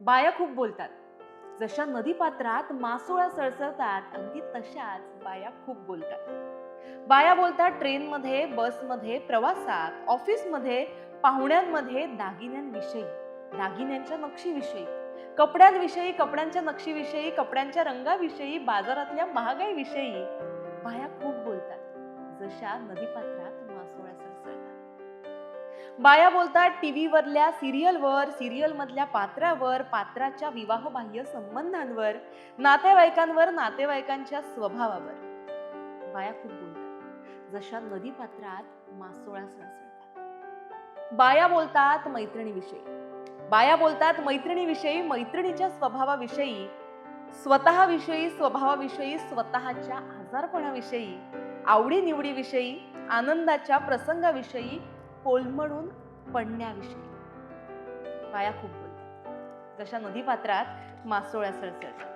बाया खूप बोलतात. जशा नदीपात्रात मासोळ्या सळसळतात अगदी तशाच बाया खूप बोलतात. बाया बोलतात ट्रेनमध्ये बसमध्ये प्रवासात ऑफिसमध्ये पाहुण्यांमध्ये दागिन्यांविषयी दागिन्यांच्या नक्षीविषयी कपड्यांविषयी कपड्यांच्या नक्षीविषयी कपड्यांच्या रंगाविषयी बाजारातल्या महागाईविषयी बाया खूप बोलतात. जशा नदीपात्रात मासोळ्या सळसळतात. बाया बोलतात टीव्ही वरल्या सिरियलवर सिरियल मधल्या पात्रावर पात्राच्या विवाहबाह्य संबंधांवर नातेवाईकांवर नातेवाईकांच्या स्वभावावर. बाया खूप बोलतात. जशा नदीपात्रात मासोळा सळसळतात बाया बोलतात मैत्रिणीविषयी. बाया बोलतात मैत्रिणीविषयी मैत्रिणीच्या स्वभावाविषयी स्वतःविषयी स्वभावाविषयी स्वतःच्या आजारपणाविषयी आवडीनिवडीविषयी आनंदाच्या प्रसंगाविषयी कोलमडून पडण्याविषयी. बाया खूप बोलतात. जशा नदीपात्रात मासोळ्या सळसळतात.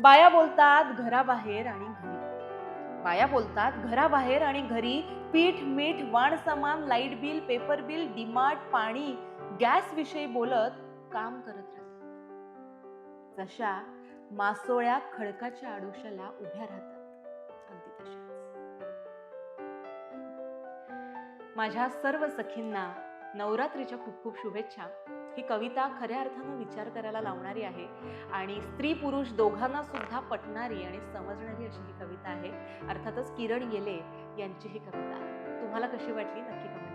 बाया बोलतात घराबाहेर आणि घरी. बाया बोलतात घराबाहेर आणि घरी. पीठ मीठ वाण सामान light bill paper bill DMart पाणी गॅस विषयी बोलत काम करत राहतात. जशा मासोळ्या खडकाच्या आडोशाला उभ्या राहतात. अगदी तशाच. माझ्या सर्व सखींना नवरात्रीच्या खूप खूप शुभेच्छा. ही कविता खऱ्या अर्थानं विचार करायला लावणारी आहे आणि स्त्री पुरुष दोघांना सुद्धा पटणारी आणि समजणारी अशी ही कविता आहे. अर्थातच किरण येले यांची ही कविता तुम्हाला कशी वाटली नक्की कमेंट